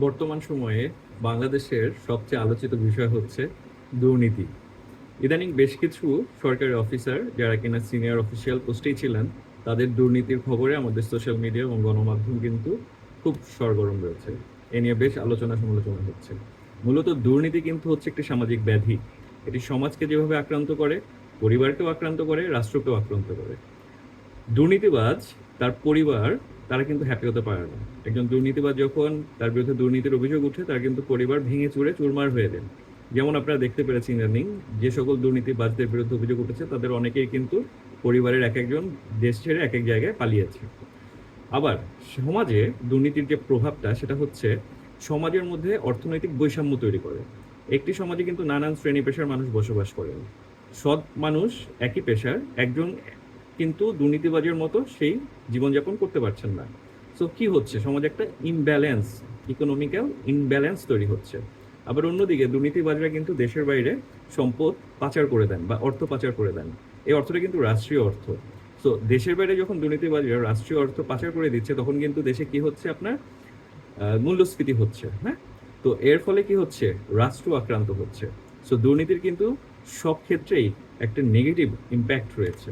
বর্তমান সময়ে বাংলাদেশের সবচেয়ে আলোচিত বিষয় হচ্ছে দুর্নীতি। ইদানিং বেশ কিছু সরকারি অফিসার যারা কিনা সিনিয়র অফিসিয়াল পোস্টেই ছিলেন, তাদের দুর্নীতির খবরে আমাদের সোশ্যাল মিডিয়া এবং গণমাধ্যম কিন্তু খুব সরগরম রয়েছে। এ নিয়ে বেশ আলোচনা সমালোচনা হচ্ছে। মূলত দুর্নীতি কিন্তু হচ্ছে একটি সামাজিক ব্যাধি। এটি সমাজকে যেভাবে আক্রান্ত করে, পরিবারকেও আক্রান্ত করে, রাষ্ট্রকেও আক্রান্ত করে। দুর্নীতিবাজ তার পরিবার তারা কিন্তু হ্যাপি হতে পারে না। একজন দুর্নীতিবাদ যখন তার বিরুদ্ধে দুর্নীতির অভিযোগ উঠে, তার কিন্তু পরিবার ভেঙে চুরে চুরমার হয়ে দেন যেমন আপনারা দেখতে পেরেছেন ইদানিং যে সকল দুর্নীতিবাজদের বিরুদ্ধে অভিযোগ উঠেছে, তাদের অনেকেই কিন্তু পরিবারের এক একজন দেশ ছেড়ে এক এক জায়গায় পালিয়েছে। আবার সমাজে দুর্নীতির যে প্রভাবটা, সেটা হচ্ছে সমাজের মধ্যে অর্থনৈতিক বৈষম্য তৈরি করে। একটি সমাজে কিন্তু নানান শ্রেণি পেশার মানুষ বসবাস করেন। সৎ মানুষ একই পেশার, একজন কিন্তু দুর্নীতিবাজের মতো সেই জীবনযাপন করতে পারছেন না। সো কি হচ্ছে? সমাজে একটা ইমব্যালেন্স ইকোনমিক্যাল ইমব্যালেন্স তৈরি হচ্ছে। আবার অন্যদিকে দুর্নীতিবাজরা কিন্তু দেশের বাইরে সম্পদ পাচার করে দেন বা অর্থ পাচার করে দেন। এই অর্থটা কিন্তু রাষ্ট্রীয় অর্থ। সো দেশের বাইরে যখন দুর্নীতিবাজরা রাষ্ট্রীয় অর্থ পাচার করে দিচ্ছে, তখন কিন্তু দেশে কি হচ্ছে আপনার? মূল্যস্ফীতি হচ্ছে হ্যাঁ? তো এর ফলে কি হচ্ছে? রাষ্ট্র আক্রান্ত হচ্ছে। সো দুর্নীতির কিন্তু সব ক্ষেত্রেই একটা নেগেটিভ ইম্প্যাক্ট রয়েছে।